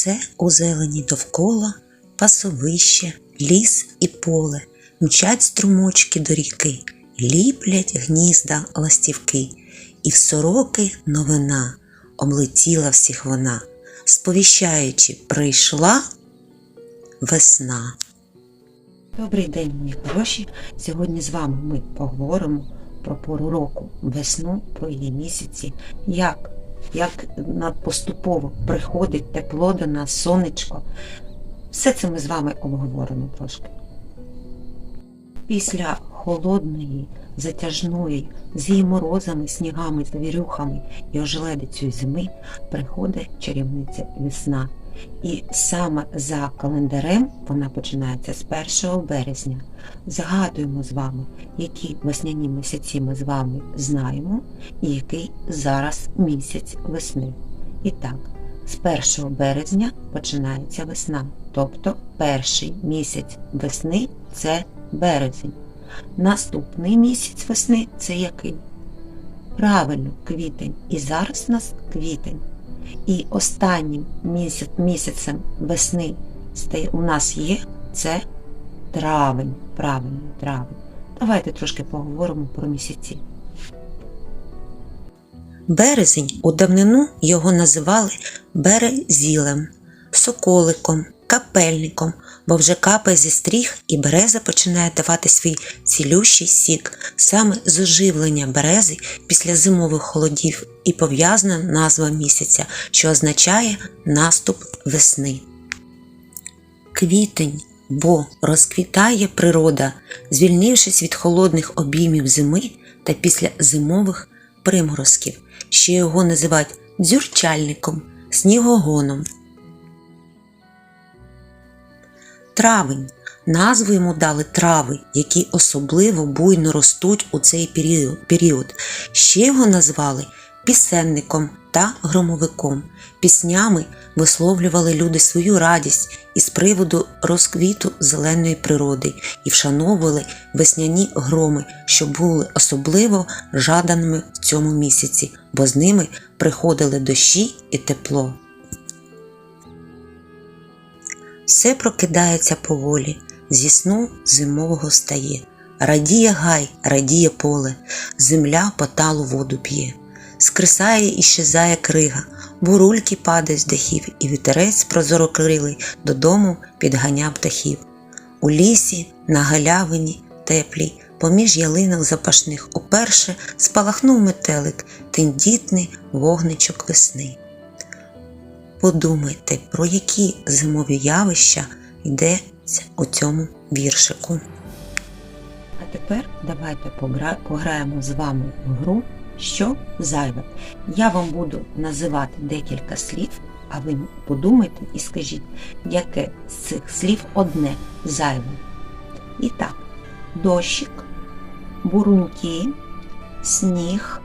Все у зелені довкола, пасовище, ліс і поле, мчать струмочки до ріки, ліплять гнізда ластівки, і в сороки новина облетіла всіх вона, сповіщаючи, прийшла весна. Добрий день, мої хороші. Сьогодні з вами ми поговоримо про пору року, весну, про її місяці, як, як поступово приходить тепло до нас, сонечко. Все це ми з вами обговоримо трошки. Після холодної, затяжної, з її морозами, снігами, завірюхами і ожеледицею зими приходить чарівниця весна. І саме за календарем вона починається з 1 березня. Згадуємо з вами, які весняні місяці ми з вами знаємо, і який зараз місяць весни. І так, з 1 березня починається весна, тобто перший місяць весни це березень. Наступний місяць весни це який? Правильно, квітень. І зараз у нас квітень. І останнім місяць, місяцем весни у нас є це травень. Правильно, травень. Давайте трошки поговоримо про місяці. Березень у давнину його називали березілем, соколиком, капельником, бо вже капає зі стріх і береза починає давати свій цілющий сік. Саме з оживлення берези після зимових холодів і пов'язана назва місяця, що означає наступ весни. Квітень, бо розквітає природа, звільнившись від холодних обіймів зими та після зимових приморозків. Ще його називають дзюрчальником, снігогоном. Травень. Назву йому дали трави, які особливо буйно ростуть у цей період-. Ще його назвали пісенником та громовиком. Піснями висловлювали люди свою радість із приводу розквіту зеленої природи і вшановували весняні громи, що були особливо жаданими в цьому місяці, бо з ними приходили дощі і тепло. Все прокидається поволі, зі сну зимового стає. Радіє гай, радіє поле, земля по талу воду п'є. Скрисає і щезає крига, бурульки падають з дахів, і вітерець прозорокрилий додому підганяв птахів. У лісі, на галявині теплій, поміж ялинок запашних уперше спалахнув метелик, тендітний вогничок весни. Подумайте, про які зимові явища йдеться у цьому віршику. А тепер давайте погра- пограємо з вами в гру, що зайве. Я вам буду називати декілька слів, а ви подумайте і скажіть, яке з цих слів одне зайве. І так, дощик, буруньки, сніг,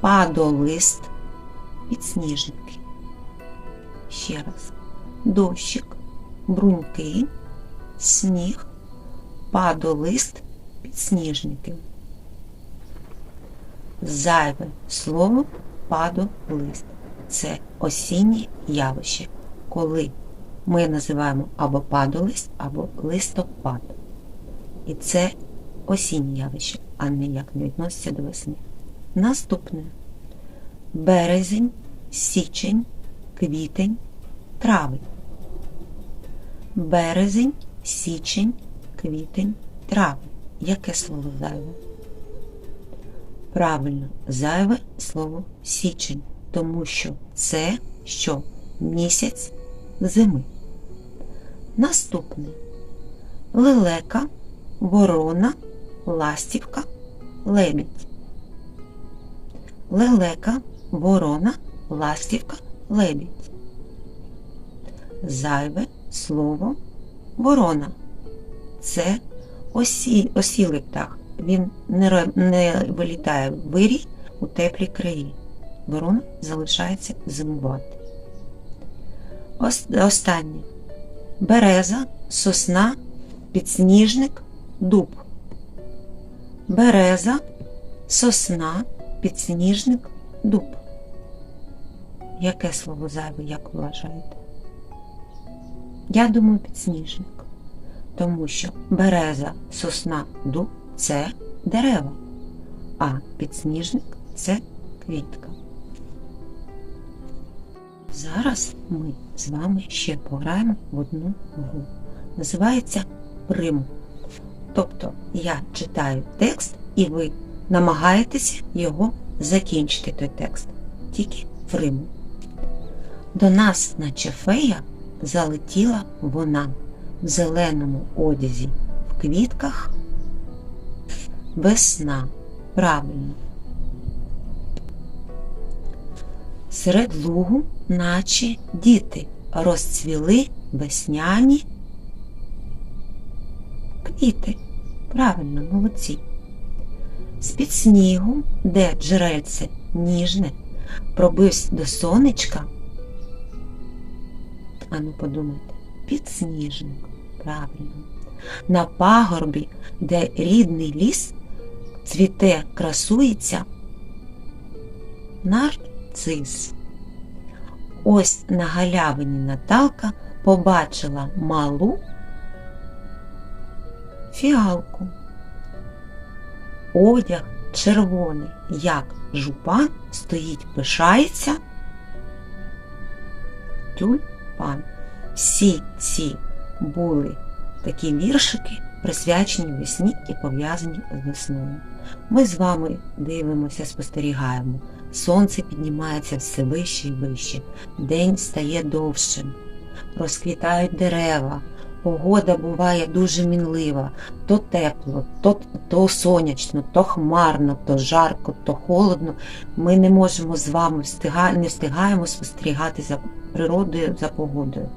падолист, підсніжники. Ще раз. Дощик, бруньки, сніг, падолист, підсніжники. Зайве слово падолист. Це осіннє явище, коли ми називаємо або падолист, або листопад. І це осіннє явище, а ніяк не відноситься до весни. Наступне березень, січень, квітень, травень. Березень, січень, квітень, травень. Яке слово зайве? Правильно, зайве слово січень, тому що це що місяць зими. Наступне лелека, ворона, ластівка, лебідь. Лелека, ворона, ластівка, лебідь. Зайве слово ворона. Це осі, осілий птах. Він не, не вилітає в вирій у теплі краї. Ворона залишається зимувати. Останнє. Береза, сосна, підсніжник, дуб. Береза, сосна, підсніжник, дуб. Яке слово зайве, як вважаєте? Я думаю, підсніжник. Тому що береза, сосна, дуб це дерева, а підсніжник це квітка. Зараз ми з вами ще пограємо в одну гру. Називається Прим. Тобто я читаю текст, і ви намагаєтесь його закінчити той текст. Тільки в Риму. До нас, наче фея, залетіла вона в зеленому одязі, в квітках. Весна. Правильно. Серед лугу, наче діти, розцвіли весняні квіти. Правильно, молодці. З-під снігу, де джерельце ніжне, пробився до сонечка. Ану, подумайте, підсніжник. Правильно. На пагорбі, де рідний ліс, цвіте, красується нарцис. Ось на галявині Наталка побачила малу фіалку. Одяг червоний, як жупан, стоїть, пишається тюльпан. Всі ці були такі віршики, присвячені весні і пов'язані з весною. Ми з вами дивимося, спостерігаємо. Сонце піднімається все вище і вище, день стає довшим, розквітають дерева, погода буває дуже мінлива, то тепло, то, то сонячно, то хмарно, то жарко, то холодно. Ми не можемо з вами встига... не встигаємо спостерігати за природою, за погодою.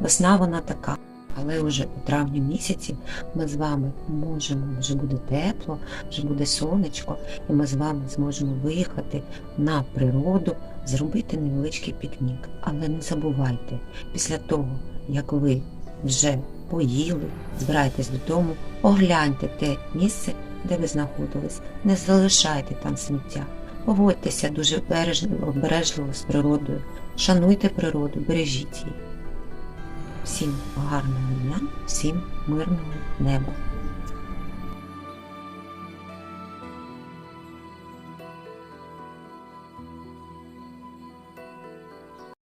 Весна вона така. Але вже у травні місяці ми з вами можемо, вже буде тепло, вже буде сонечко, і ми з вами зможемо виїхати на природу, зробити невеличкий пікнік. Але не забувайте, після того, як ви вже поїли, збирайтесь додому, огляньте те місце, де ви знаходились, не залишайте там сміття. Поводьтеся дуже бережливо, обережливо з природою, шануйте природу, бережіть її. Всім гарного дня, всім мирного неба.